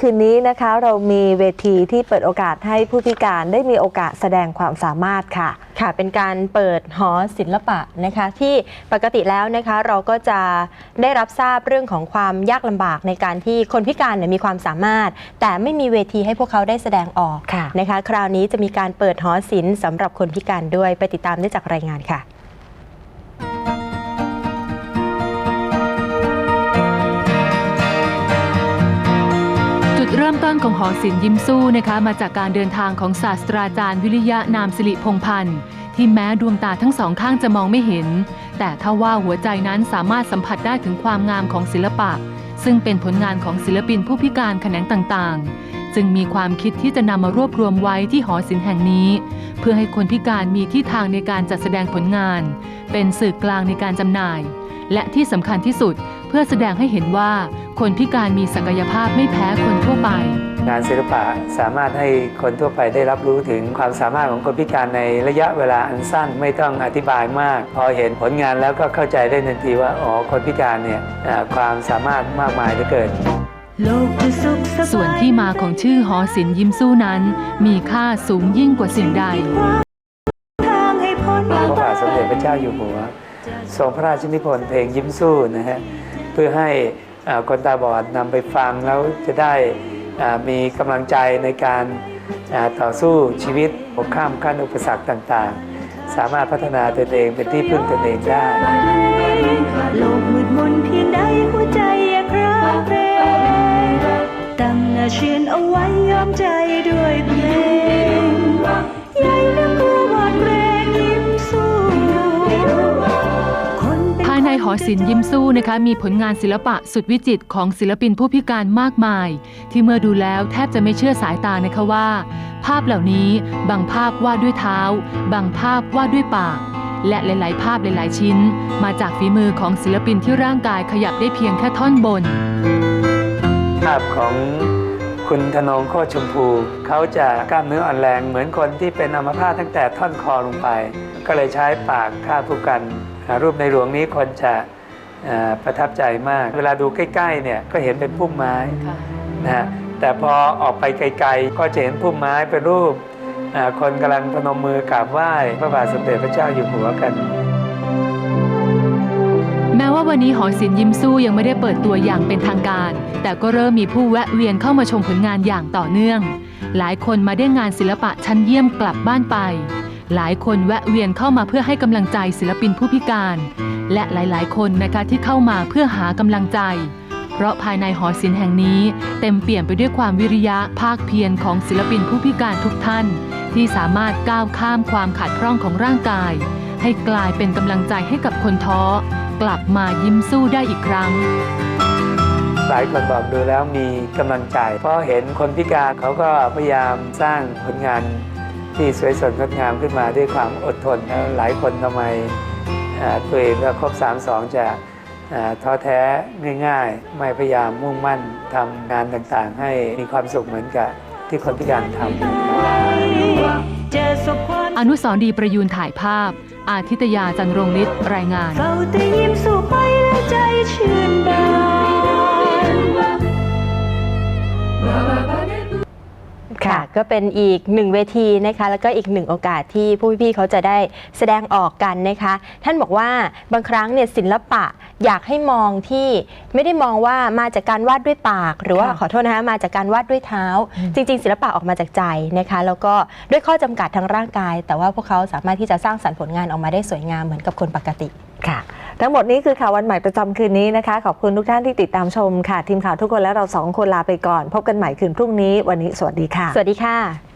คืนนี้นะคะเรามีเวทีที่เปิดโอกาสให้ผู้พิการได้มีโอกาสแสดงความสามารถค่ะ ค่ะ เป็นการเปิดหอศิลปะนะคะ ที่ปกติแล้วนะคะเราก็จะได้รับทราบเรื่องของความยากลำบากในการที่คนพิการเนี่ยมีความสามารถ แต่ไม่มีเวทีให้พวกเขาได้แสดงออกค่ะนะคะ คราวนี้จะมีการเปิดหอศิลป์สำหรับคนพิการด้วยไปติดตามได้จากรายงานค่ะ ริ่มต้นของหอศิลป์ยิ้มสู้นะคะมาจากการเดินทางของศาสตราจารย์วิริยะนามสิริพงพันธ์ที่แม้ดวงตาทั้งสองข้างจะมองไม่เห็น แต่ถ้าว่าหัวใจนั้นสามารถสัมผัสได้ถึงความงามของศิลปะ ซึ่งเป็นผลงานของศิลปินผู้พิการแขนงต่างๆ จึงมีความคิดที่จะนำมารวบรวมไว้ที่หอศิลป์แห่งนี้ เพื่อให้คนพิการมีที่ทางในการจัดแสดงผลงาน เป็นสื่อกลางในการจำหน่าย และที่สำคัญที่สุด เพื่อแสดงให้เห็นว่า คนพิการมีศักยภาพไม่แพ้คนทั่วไป งานศิลปะสามารถให้คนทั่วไปได้รับรู้ถึงความสามารถของคนพิการในระยะเวลาอันสั้นไม่ต้องอธิบายมาก พอเห็นผลงานแล้วก็เข้าใจได้ทันทีว่าอ๋อคนพิการเนี่ยเอ่อความสามารถมากมายเหลือเกินส่วนที่มาของชื่อหอศิลป์ยิ้มสู้นั้น มีค่าสูงยิ่งกว่าสิ่งใดพระบาทสมเด็จพระเจ้าอยู่หัวทรงพระราชนิพนธ์เพลงยิ้มสู้นะฮะเพื่อให้เอ่อ คนตาบอดนำไปฟังแล้วจะได้มีกำลังใจในการต่อสู้ชีวิตปกข้ามขั้นอุปสรรคต่างๆ สามารถพัฒนาตนเองเป็นที่พึ่งตนเองได้โลกมืดมนเพียงใดหัวใจอยากรักเพลงตั้งอาเชียนเอาไว้ยอมใจ หอศิลป์ยิ้มสู้นะคะมีผลงานศิลปะสุดวิจิตรของศิลปินผู้พิการมากมาย ที่เมื่อดูแล้วแทบจะไม่เชื่อสายตานะคะว่า ภาพเหล่านี้บางภาพวาดด้วยเท้า บางภาพวาดด้วยปาก และหลาย ๆ ภาพหลาย ๆ ชิ้น มาจากฝีมือของศิลปินที่ร่างกายขยับได้เพียงแค่ท่อนบน ภาพของคุณธนงโคชมพู เขาจะกล้ามเนื้ออ่อนแรงเหมือนคนที่เป็นอัมพาตตั้งแต่ท่อนคอลงไป ก็เลยใช้ปากฆ่าผู้กัน รูปในหลวงนี้คนจะเอ่อประทับใจมาก เวลาดูใกล้ๆเนี่ยก็เห็นเป็นพุ่มไม้นะฮะแต่พอออกไปไกลๆ ก็จะเห็นพุ่มไม้เป็นรูปอ่าคนกำลังพนมมือกราบไหว้พระบาทสมเด็จพระเจ้าอยู่หัวกัน แม้ว่าวันนี้หอศิลป์ยิ้มสู้ยังไม่ได้เปิดตัวอย่างเป็นทางการ แต่ก็เริ่มมีผู้แวะเวียนเข้ามาชมผลงานอย่างต่อเนื่อง หลายคนมาได้งานศิลปะชั้นเยี่ยมกลับบ้านไป หลายคนแวะเวียนเข้ามาเพื่อให้กำลังใจศิลปินผู้พิการ และหลายๆ คนนะคะที่เข้ามาเพื่อหากำลังใจ เพราะภายในหอศิลป์แห่งนี้ เต็มเปี่ยมไปด้วยความวิริยะภาคเพียรของศิลปินผู้พิการทุกท่าน ที่สามารถก้าวข้ามความขาดพร่องของร่างกาย ให้กลายเป็นกำลังใจให้กับคนท้อ กลับมายิ้มสู้ได้อีกครั้งหลายคนบอกดูแล้วมีกำลังใจ เพราะเห็นคนพิการเขาก็พยายามสร้างผลงาน ที่สวยสดงดงามขึ้นมาด้วยความอดทนแล้วหลายคนทำไมตัวเองก็ครบ 3 2 จะท้อแท้ง่ายๆ ไม่พยายามมุ่งมั่นทำงานต่างๆ ให้มีความสุขเหมือนกับที่คนพิการทำอนุสรดีประยูนถ่ายภาพ อาทิตยาจันรงฤทธิ์รายงานเฝ้าแต่ยิ้มสู่ไปแล้วใจชื่นบาน ค่ะ ก็เป็นอีกหนึ่งเวทีนะคะ แล้วก็อีกหนึ่งโอกาสที่ผู้พี่ๆเขาจะได้แสดงออกกันนะคะ ท่านบอกว่าบางครั้งเนี่ยศิลปะอยากให้มองที่ไม่ได้มองว่ามาจากการวาดด้วยปาก หรือว่าค่ะขอโทษนะคะมาจากการวาดด้วยเท้า จริง ๆ ศิลปะออกมาจากใจนะคะ แล้วก็ด้วยข้อจำกัดทางร่างกาย แต่ว่าพวกเขาสามารถที่จะสร้างสรรค์ผลงานออกมาได้สวยงามเหมือนกับคนปกติค่ะ ทั้งหมดนี้คือข่าววันใหม่ประจำคืนนี้นะคะ ขอบคุณทุกท่านที่ติดตามชมค่ะ ทีมข่าวทุกคนและเราสองคนลาไปก่อน พบกันใหม่คืนพรุ่งนี้ วันนี้สวัสดีค่ะ สวัสดีค่ะ